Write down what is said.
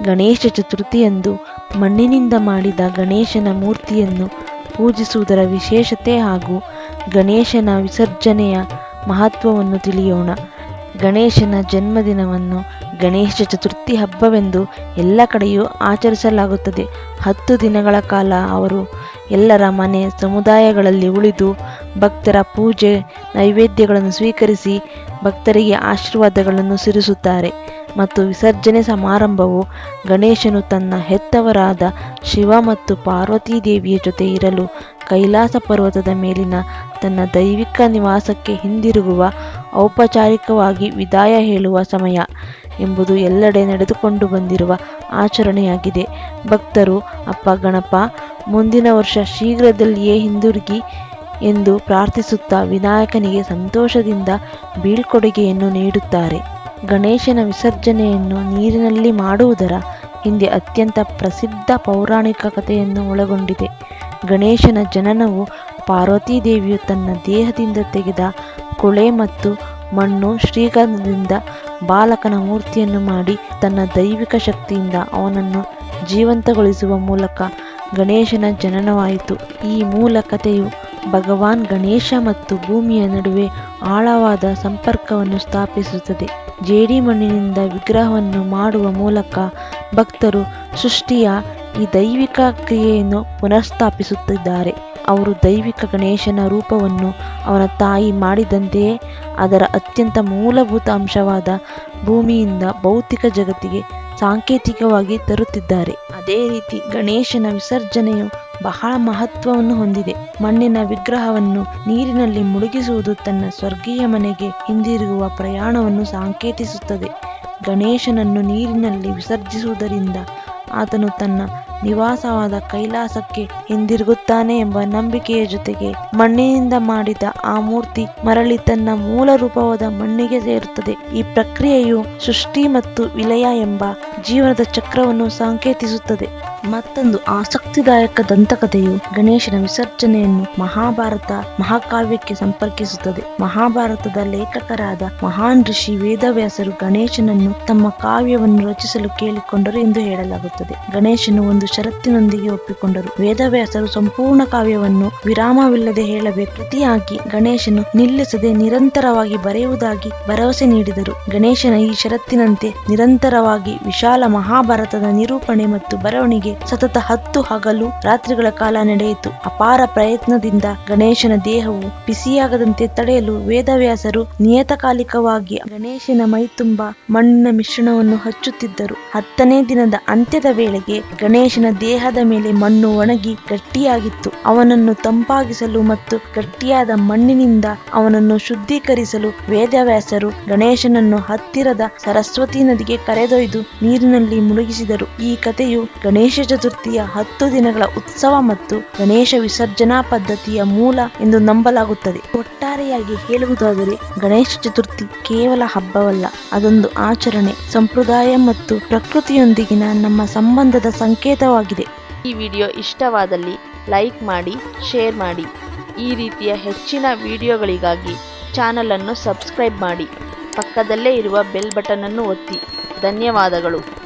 ಗಣೇಶ ಚತುರ್ಥಿಯಂದು ಮಣ್ಣಿನಿಂದ ಮಾಡಿದ ಗಣೇಶನ ಮೂರ್ತಿಯನ್ನು ಪೂಜಿಸುವುದರ ವಿಶೇಷತೆ ಹಾಗೂ ಗಣೇಶನ ವಿಸರ್ಜನೆಯ ಮಹತ್ವವನ್ನು ತಿಳಿಯೋಣ. ಗಣೇಶನ ಜನ್ಮದಿನವನ್ನು ಗಣೇಶ ಚತುರ್ಥಿ ಹಬ್ಬವೆಂದು ಎಲ್ಲ ಕಡೆಯೂ ಆಚರಿಸಲಾಗುತ್ತದೆ. ಹತ್ತು ದಿನಗಳ ಕಾಲ ಅವರು ಎಲ್ಲರ ಮನೆ ಸಮುದಾಯಗಳಲ್ಲಿ ಉಳಿದು ಭಕ್ತರ ಪೂಜೆ, ನೈವೇದ್ಯಗಳನ್ನು ಸ್ವೀಕರಿಸಿ ಭಕ್ತರಿಗೆ ಆಶೀರ್ವಾದಗಳನ್ನು ಸುರಿಸುತ್ತಾರೆ. ಮತ್ತು ವಿಸರ್ಜನೆ ಸಮಾರಂಭವು ಗಣೇಶನು ತನ್ನ ಹೆತ್ತವರಾದ ಶಿವ ಮತ್ತು ಪಾರ್ವತೀ ದೇವಿಯ ಜೊತೆ ಇರಲು ಕೈಲಾಸ ಪರ್ವತದ ಮೇಲಿನ ತನ್ನ ದೈವಿಕ ನಿವಾಸಕ್ಕೆ ಹಿಂದಿರುಗುವ ಔಪಚಾರಿಕವಾಗಿ ವಿದಾಯ ಹೇಳುವ ಸಮಯ ಎಂಬುದು ಎಲ್ಲೆಡೆ ನಡೆದುಕೊಂಡು ಬಂದಿರುವ ಆಚರಣೆಯಾಗಿದೆ. ಭಕ್ತರು, ಅಪ್ಪ ಗಣಪ, ಮುಂದಿನ ವರ್ಷ ಶೀಘ್ರದಲ್ಲಿಯೇ ಹಿಂದಿರುಗಿ ಎಂದು ಪ್ರಾರ್ಥಿಸುತ್ತಾ ವಿನಾಯಕನಿಗೆ ಸಂತೋಷದಿಂದ ಬೀಳ್ಕೊಡುಗೆಯನ್ನು ನೀಡುತ್ತಾರೆ. ಗಣೇಶನ ವಿಸರ್ಜನೆಯನ್ನು ನೀರಿನಲ್ಲಿ ಮಾಡುವುದರ ಹಿಂದೆ ಅತ್ಯಂತ ಪ್ರಸಿದ್ಧ ಪೌರಾಣಿಕ ಕಥೆಯನ್ನು ಒಳಗೊಂಡಿದೆ. ಗಣೇಶನ ಜನನವು ಪಾರ್ವತೀ ದೇವಿಯು ತನ್ನ ದೇಹದಿಂದ ತೆಗೆದ ಕೊಳೆ ಮತ್ತು ಮಣ್ಣು ಶ್ರೀಗಂಧದಿಂದ ಬಾಲಕನ ಮೂರ್ತಿಯನ್ನು ಮಾಡಿ ತನ್ನ ದೈವಿಕ ಶಕ್ತಿಯಿಂದ ಅವನನ್ನು ಜೀವಂತಗೊಳಿಸುವ ಮೂಲಕ ಗಣೇಶನ ಜನನವಾಯಿತು. ಈ ಮೂಲ ಕಥೆಯು ಭಗವಾನ್ ಗಣೇಶ ಮತ್ತು ಭೂಮಿಯ ನಡುವೆ ಆಳವಾದ ಸಂಪರ್ಕವನ್ನು ಸ್ಥಾಪಿಸುತ್ತದೆ. ಜೇಡಿ ಮಣ್ಣಿನಿಂದ ವಿಗ್ರಹವನ್ನು ಮಾಡುವ ಮೂಲಕ ಭಕ್ತರು ಸೃಷ್ಟಿಯ ಈ ದೈವಿಕ ಕ್ರಿಯೆಯನ್ನು ಪುನಃಸ್ಥಾಪಿಸುತ್ತಿದ್ದಾರೆ. ಅವರು ದೈವಿಕ ಗಣೇಶನ ರೂಪವನ್ನು ಅವನ ತಾಯಿ ಮಾಡಿದಂತೆಯೇ ಅದರ ಅತ್ಯಂತ ಮೂಲಭೂತ ಅಂಶವಾದ ಭೂಮಿಯಿಂದ ಭೌತಿಕ ಜಗತ್ತಿಗೆ ಸಾಂಕೇತಿಕವಾಗಿ ತರುತ್ತಿದ್ದಾರೆ. ಅದೇ ರೀತಿ ಗಣೇಶನ ವಿಸರ್ಜನೆಯು ಬಹಳ ಮಹತ್ವವನ್ನು ಹೊಂದಿದೆ. ಮಣ್ಣಿನ ವಿಗ್ರಹವನ್ನು ನೀರಿನಲ್ಲಿ ಮುಳುಗಿಸುವುದು ತನ್ನ ಸ್ವರ್ಗೀಯ ಮನೆಗೆ ಹಿಂದಿರುಗುವ ಪ್ರಯಾಣವನ್ನು ಸಾಂಕೇತಿಸುತ್ತದೆ. ಗಣೇಶನನ್ನು ನೀರಿನಲ್ಲಿ ವಿಸರ್ಜಿಸುವುದರಿಂದ ಆತನು ತನ್ನ ನಿವಾಸವಾದ ಕೈಲಾಸಕ್ಕೆ ಹಿಂದಿರುಗುತ್ತಾನೆ ಎಂಬ ನಂಬಿಕೆಯ ಜೊತೆಗೆ ಮಣ್ಣಿನಿಂದ ಮಾಡಿದ ಆ ಮೂರ್ತಿ ಮರಳಿ ತನ್ನ ಮೂಲ ರೂಪವಾದ ಮಣ್ಣಿಗೆ ಸೇರುತ್ತದೆ. ಈ ಪ್ರಕ್ರಿಯೆಯು ಸೃಷ್ಟಿ ಮತ್ತು ವಿಲಯ ಎಂಬ ಜೀವನದ ಚಕ್ರವನ್ನು ಸಂಕೇತಿಸುತ್ತದೆ. ಮತ್ತೊಂದು ಆಸಕ್ತಿದಾಯಕ ದಂತಕಥೆಯು ಗಣೇಶನ ವಿಸರ್ಜನೆಯನ್ನು ಮಹಾಭಾರತ ಮಹಾಕಾವ್ಯಕ್ಕೆ ಸಂಪರ್ಕಿಸುತ್ತದೆ. ಮಹಾಭಾರತದ ಲೇಖಕರಾದ ಮಹಾನ್ ಋಷಿ ವೇದವ್ಯಾಸರು ಗಣೇಶನನ್ನು ತಮ್ಮ ಕಾವ್ಯವನ್ನು ರಚಿಸಲು ಕೇಳಿಕೊಂಡರು ಎಂದು ಹೇಳಲಾಗುತ್ತದೆ. ಗಣೇಶನು ಒಂದು ಷರತ್ತಿನೊಂದಿಗೆ ಒಪ್ಪಿಕೊಂಡರು. ವೇದವ್ಯಾಸರು ಸಂಪೂರ್ಣ ಕಾವ್ಯವನ್ನು ವಿರಾಮವಿಲ್ಲದೆ ಹೇಳಬೇಕು ಪ್ರತಿಯಾಗಿ ಗಣೇಶನು ನಿಲ್ಲಿಸದೆ ನಿರಂತರವಾಗಿ ಬರೆಯುವುದಾಗಿ ಭರವಸೆ ನೀಡಿದರು. ಗಣೇಶನ ಈ ಷರತ್ತಿನಂತೆ ನಿರಂತರವಾಗಿ ವಿಶಾಲ ಮಹಾಭಾರತದ ನಿರೂಪಣೆ ಮತ್ತು ಬರವಣಿಗೆ ಸತತ ಹತ್ತು ಹಗಲು ರಾತ್ರಿಗಳ ಕಾಲ ನಡೆಯಿತು. ಅಪಾರ ಪ್ರಯತ್ನದಿಂದ ಗಣೇಶನ ದೇಹವು ಬಿಸಿಯಾಗದಂತೆ ತಡೆಯಲು ವೇದವ್ಯಾಸರು ನಿಯತಕಾಲಿಕವಾಗಿ ಗಣೇಶನ ಮೈತುಂಬ ಮಣ್ಣಿನ ಮಿಶ್ರಣವನ್ನು ಹಚ್ಚುತ್ತಿದ್ದರು. ಹತ್ತನೇ ದಿನದ ಅಂತ್ಯದ ವೇಳೆಗೆ ಗಣೇಶನ ದೇಹದ ಮೇಲೆ ಮಣ್ಣು ಒಣಗಿ ಗಟ್ಟಿಯಾಗಿತ್ತು. ಅವನನ್ನು ತಂಪಾಗಿಸಲು ಮತ್ತು ಗಟ್ಟಿಯಾದ ಮಣ್ಣಿನಿಂದ ಅವನನ್ನು ಶುದ್ಧೀಕರಿಸಲು ವೇದವ್ಯಾಸರು ಗಣೇಶನನ್ನು ಹತ್ತಿರದ ಸರಸ್ವತಿ ನದಿಗೆ ಕರೆದೊಯ್ದು ನೀರಿನಲ್ಲಿ ಮುಳುಗಿಸಿದರು. ಈ ಕಥೆಯು ಗಣೇಶ ಚತುರ್ಥಿಯ ಹತ್ತು ದಿನಗಳ ಉತ್ಸವ ಮತ್ತು ಗಣೇಶ ವಿಸರ್ಜನಾ ಪದ್ಧತಿಯ ಮೂಲ ಎಂದು ನಂಬಲಾಗುತ್ತದೆ. ಒಟ್ಟಾರೆಯಾಗಿ ಹೇಳುವುದಾದರೆ ಗಣೇಶ ಚತುರ್ಥಿ ಕೇವಲ ಹಬ್ಬವಲ್ಲ, ಅದೊಂದು ಆಚರಣೆ, ಸಂಪ್ರದಾಯ ಮತ್ತು ಪ್ರಕೃತಿಯೊಂದಿಗಿನ ನಮ್ಮ ಸಂಬಂಧದ ಸಂಕೇತವಾಗಿದೆ. ಈ ವಿಡಿಯೋ ಇಷ್ಟವಾದಲ್ಲಿ ಲೈಕ್ ಮಾಡಿ, ಶೇರ್ ಮಾಡಿ. ಈ ರೀತಿಯ ಹೆಚ್ಚಿನ ವಿಡಿಯೋಗಳಿಗಾಗಿ ಚಾನಲನ್ನು ಸಬ್ಸ್ಕ್ರೈಬ್ ಮಾಡಿ. ಪಕ್ಕದಲ್ಲೇ ಇರುವ ಬೆಲ್ ಬಟನ್ ಅನ್ನು ಒತ್ತಿ. ಧನ್ಯವಾದಗಳು.